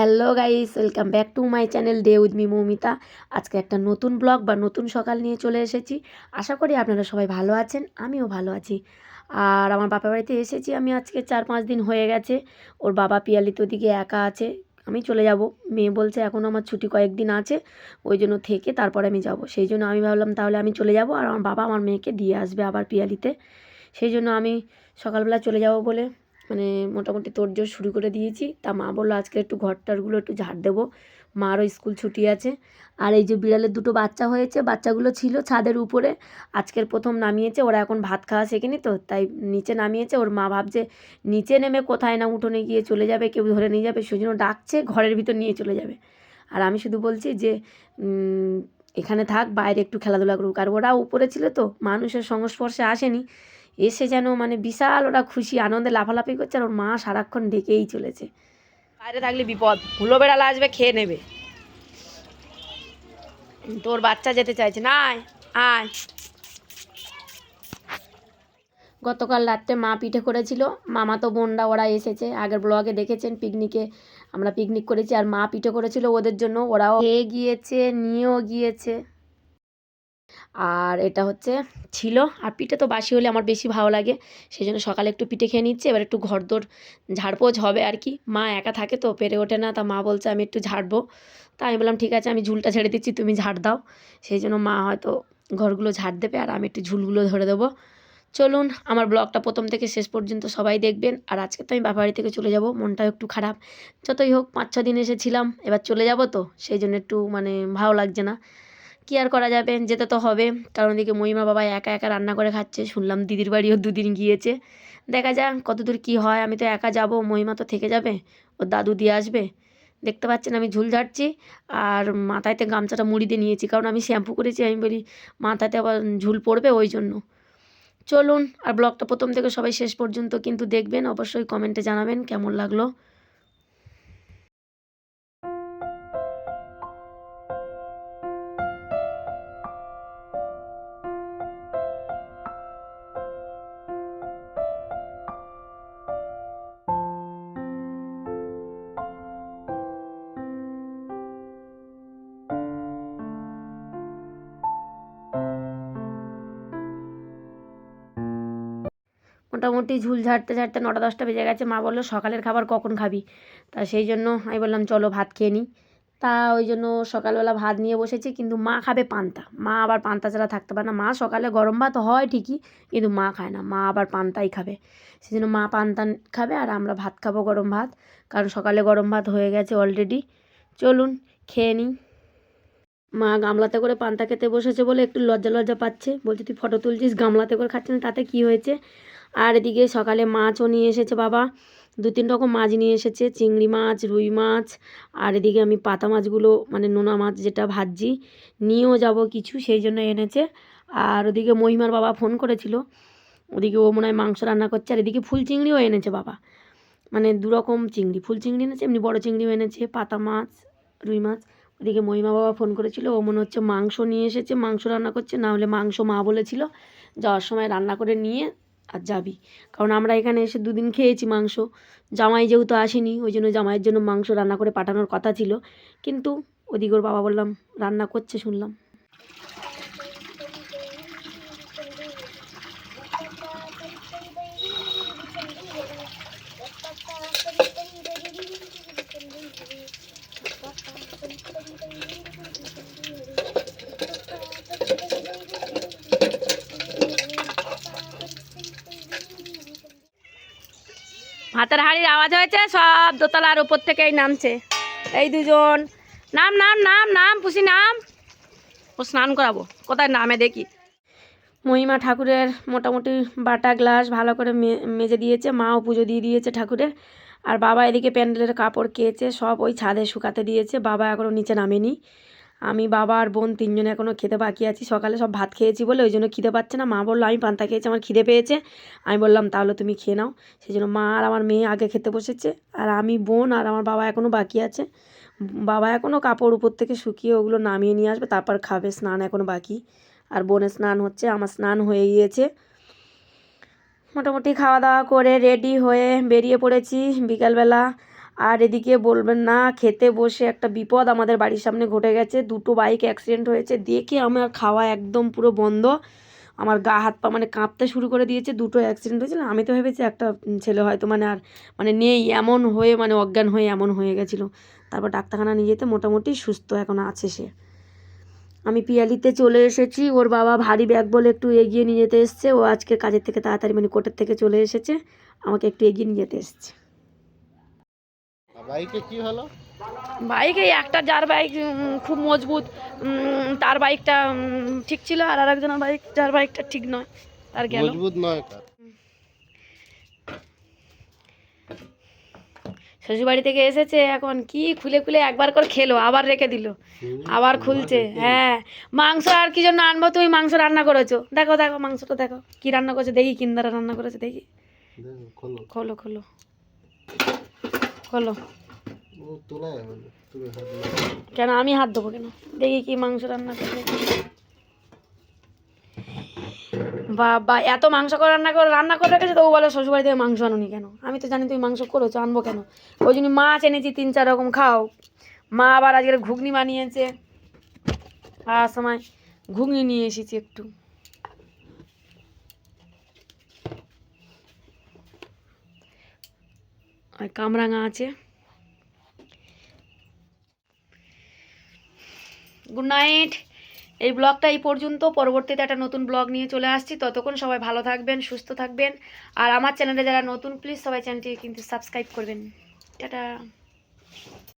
Hello guys, welcome back to my channel day with me Moumita. আজকে একটা নতুন blog বা নতুন সকাল নিয়ে চলে এসেছি। আশা করি আপনারা সবাই ভালো আছেন, আমিও ভালো আছি। আর আমার বাপের বাড়িতে এসেছি, আমি আজকে চার পাঁচ দিন হয়ে গেছে। ওর বাবা পিয়ালি তো ওদিকে একা আছে, আমি চলে যাব। মেয়ে বলছে এখন আমার ছুটি কয়েকদিন আছে, ওই জন্য থেকে তারপরে আমি যাব। সেই জন্য আমি ভাবলাম তাহলে আমি চলে যাব আর আমার বাবা আমার মেয়েকে দিয়ে আসবে আবার পিয়ালিতে। সেই জন্য আমি সকালবেলা চলে যাব বলে মানে মোটামুটি তোড়জোড় শুরু করে দিয়েছি। তা মা বলল, আজকে একটু ঘরটারগুলো একটু ঝাড় দেবো। মারও স্কুল ছুটি আছে। আর এই যে বিড়ালের দুটো বাচ্চা হয়েছে, বাচ্চাগুলো ছিল ছাদের উপরে। আজকের প্রথম নামিয়েছে, ওরা এখন ভাত খাওয়া শেখেনি তো, তাই নিচে নামিয়েছে। ওর মা ভাবছে, নিচে নেমে কোথায় না উঠোনে গিয়ে চলে যাবে, কেউ ধরে নিয়ে যাবে। সেই জন্য ডাকছে, ঘরের ভিতর নিয়ে চলে যাবে। আর আমি শুধু বলছি যে এখানে থাক, বাইরে একটু খেলাধুলা করুক। আর ওরা উপরে ছিল তো, মানুষের সংস্পর্শে আসেনি। এসে যেন মানে বিশাল ওরা খুশি আনন্দে লাফালাফি করছে আর ওর মা সারাক্ষণ ডেকেই চলেছে। বাইরে থাকলে বিপদ হুলো বেড়াল আসবে খেয়ে নেবে। তোর বাচ্চা যেতে চাইছে না আয় আয়। গতকাল রাত্রে মা পিঠে করেছিল মামা তো বোনরা ওরা এসেছে। আগের ব্লগে দেখেছেন পিকনিকে আমরা পিকনিক করেছি আর মা পিঠে করেছিল ওদের জন্য ওরাও খেয়ে গিয়েছে নিয়েও গিয়েছে। আর এটা হচ্ছে ছিল। আর পিঠে তো বাসি হলে আমার বেশি ভালো লাগে। সেই জন্য সকালে একটু পিঠে খেয়ে নিচ্ছে। এবার একটু ঘরদোর ঝাড়পোছ হবে আর কি। মা একা থাকে তো, পেরে ওঠে না। তা মা বলছে আমি একটু ঝাড়বো। তা আমি বললাম, ঠিক আছে, আমি ঝুলটা ছেড়ে দিচ্ছি, তুমি ঝাড় দাও। সেই জন্য মা হয়তো ঘরগুলো ঝাড় দেবে। আর আমি একটু ঝুলগুলো ধরে দেবো। চলুন, আমার ব্লগটা প্রথম থেকে শেষ পর্যন্ত সবাই দেখবেন। আর আজকে তো আমি বাপা বাড়ি থেকে চলে যাব। মনটাও একটু খারাপ। যতই হোক পাঁচ ছ দিন এসেছিলাম। এবার চলে যাব তো? সেই জন্য একটু মানে ভালো লাগছে না। কী আর করা যাবে, যেতে তো হবে। কারণ এদিকে মহিমা বাবা একা একা রান্না করে খাচ্ছে। শুনলাম দিদির বাড়িও দুদিন গিয়েছে। দেখা যাক কতদূর কী হয়। আমি তো একা যাব, মহিমা তো থেকে যাবে, ওর দাদু দিয়ে আসবে। দেখতে পাচ্ছেন আমি ঝুল ঝাড়ছি। আর মাথায়তে গামছাটা মুড়ি দিয়ে নিয়েছি, কারণ আমি শ্যাম্পু করেছি। আমি বলি, মাথাতে আবার ঝুল পড়বে ওই জন্য। চলুন, আর ব্লগটা প্রথম থেকে সবাই শেষ পর্যন্ত কিন্তু দেখবেন। অবশ্যই কমেন্টে জানাবেন কেমন লাগল। মোটামুটি ঝুল ঝাড়তে ঝাড়তে নটা দশটা বেজে গেছে। মা বলল সকালের খাবার কখন খাবি? তা সেই জন্য আমি বললাম চলো ভাত খেয়ে নিই তা ওই জন্য সকালবেলা ভাত নিয়ে বসেছি কিন্তু মা খাবে পান্তা। মা আবার পান্তা ছাড়া থাকতে পারে না। মা সকালে গরম ভাত হয় ঠিকই কিন্তু মা খায় না। মা আবার পান্তাই খাবে। সেই জন্য মা পান্তা খাবে আর আমরা ভাত খাব গরম ভাত কারণ সকালে গরম ভাত হয়ে গেছে অলরেডি চলুন খেয়ে নিই মা গামলাতে করে পান্তা খেতে বসেছে বলে একটু লজ্জা লজ্জা পাচ্ছে। বলছে তুই ফটো তুলছিস গামলাতে করে খাচ্ছে না, তাতে কি হয়েছে? আর এদিকে সকালে মাছও নিয়ে এসেছে বাবা। দু তিন রকম মাছ নিয়ে এসেছে, চিংড়ি মাছ, রুই মাছ, আর এদিকে আমি পাতা মাছগুলো মানে নোনা মাছ যেটা ভাজি নিয়েও যাব কিছু, সেই জন্য এনেছে। আর ওদিকে মহিমার বাবা ফোন করেছিল, ওদিকে ও মনে হয় মাংস রান্না করছে, আর এদিকে ফুল চিংড়িও এনেছে বাবা। মানে দু রকম চিংড়ি, ফুল চিংড়ি এনেছে, এমনি বড় চিংড়িও এনেছে, পাতা মাছ, রুই মাছ। ওদিকে মহিমা বাবা ফোন করেছিল, ও মনে হচ্ছে মাংস নিয়ে এসেছে, মাংস রান্না করছে, না হলে মাংস মা বলেছিল। যাওয়ার সময় রান্না করে নিয়ে আর যাবি। কারণ আমরা এখানে এসে দুদিন খেয়েছি মাংস। জামাই যেহেতু আসেনি, ওই জন্য জামাইয়ের জন্য মাংস রান্না করে পাঠানোর কথা ছিল। কিন্তু ওদিকে ওর বাবা বললাম, রান্না করছে, শুনলাম। ভাতের হাঁড়ির আওয়াজ হয়েছে, সব দোতলার উপর থেকেই নামছে। এই দুজন, নাম নাম নাম নাম, পুষি, নাম। ও স্নান করাবো, কোথায় নামে দেখি। মহিমা ঠাকুরের মোটামুটি বাটা গ্লাস ভালো করে মেজে দিয়েছে, মাও পুজো দিয়ে দিয়েছে ঠাকুরের। আর বাবা এদিকে প্যান্ডেলের কাপড় কেচে সব ওই ছাদে শুকাতে দিয়েছে, বাবা এখনও নিচে নামেনি। আমি বাবা আর বোন তিনজনে এখনও খেতে বাকি আছি। সকালে সব ভাত খেয়েছি বলে ওই জন্য খিদে পাচ্ছে না। মা বলল, আমি পান্তা খেয়েছি, আমার খিদে পেয়েছে। আমি বললাম, তাহলে তুমি খেয়ে নাও। সেই জন্য মা আর আমার মেয়ে আগে খেতে বসেছে। আর আমি বোন আর আমার বাবা এখনও বাকি আছে। বাবা এখনও কাপড় উপর থেকে শুকিয়ে ওগুলো নামিয়ে নিয়ে আসবে, তারপর খাবে। স্নান এখনও বাকি। আর বোনের স্নান হচ্ছে, আমার স্নান হয়ে গিয়েছে। মোটামুটি খাওয়া দাওয়া করে রেডি হয়ে বেরিয়ে পড়েছি বিকালবেলা। আর এদিকে বলবেন না, খেতে বসে একটা বিপদ আমাদের বাড়ির সামনে ঘটে গেছে। দুটো বাইক অ্যাক্সিডেন্ট হয়েছে। দেখে আমার খাওয়া একদম পুরো বন্ধ। আমার গা হাত পা মানে কাঁপতে শুরু করে দিয়েছে, দুটো অ্যাক্সিডেন্ট হয়েছিল আমি তো ভেবেছি একটা ছেলে হয়তো মানে আর মানে নেই, এমন হয়ে মানে অজ্ঞান হয়ে এমন হয়ে গেছিল। তারপর ডাক্তারখানা নিয়ে যেতে মোটামুটি সুস্থ এখন আছে সে। আমি পিয়ালিতে চলে এসেছি। ওর বাবা ভারী ব্যাগ বলে একটু এগিয়ে নিয়ে যেতে এসছে। ও আজকে কাজের থেকে তাড়াতাড়ি মানে কোর্টের থেকে চলে এসেছে। আমাকে একটু এগিয়ে নিয়ে যেতে এসছে। বাইকে কি হলো? বাইক একটা যার বাইক খুব মজবুত তার বাইকটা ঠিক ছিল আর আরেকজনের বাইক যার বাইকটা ঠিক নয় তার গেল। মজবুত নয় শ্বশুরবাড়ি থেকে এসেছে এখন কি খুলে খুলে একবার করে খেলো আবার রেখে দিল আবার খুলছে হ্যাঁ। মাংস আর কি জন্য আনব তুমি? মাংস রান্না করেছ। দেখো দেখো মাংসটা দেখো কি রান্না করেছ? দেখি কিন্দারা রান্না করেছে দেখি খোলো। খোলো খোলো। খোলো। কেন? আমি হাত দেবো কেন? দেখি কি মাংস রান্না করে। বাবা, এত মাংস করে রান্না করে রান্না করে রেখেছে তো ও বলে শ্বশুরবাড়ি থেকে মাংস আনুনি কেন? আমি তো জানি তুমি মাংস করেছ, আনব কেন? ওই জন্য মাছ এনেছি, তিন চার রকম খাও। মা আবার আজকের ঘুগনি বানিয়েছে। আর সময় ঘুগনি নিয়ে এসেছি একটু। আর কামরাঙা আছে। গুড নাইট এই ব্লগটা এই পর্যন্ত। পরবর্তীতে একটা নতুন ব্লগ নিয়ে চলে আসছি। ততক্ষণ সবাই ভালো থাকবেন, সুস্থ থাকবেন। আর আমার চ্যানেলে যারা নতুন প্লিজ সবাই চ্যানেলটি কিন্তু সাবস্ক্রাইব করবেন। টাটা।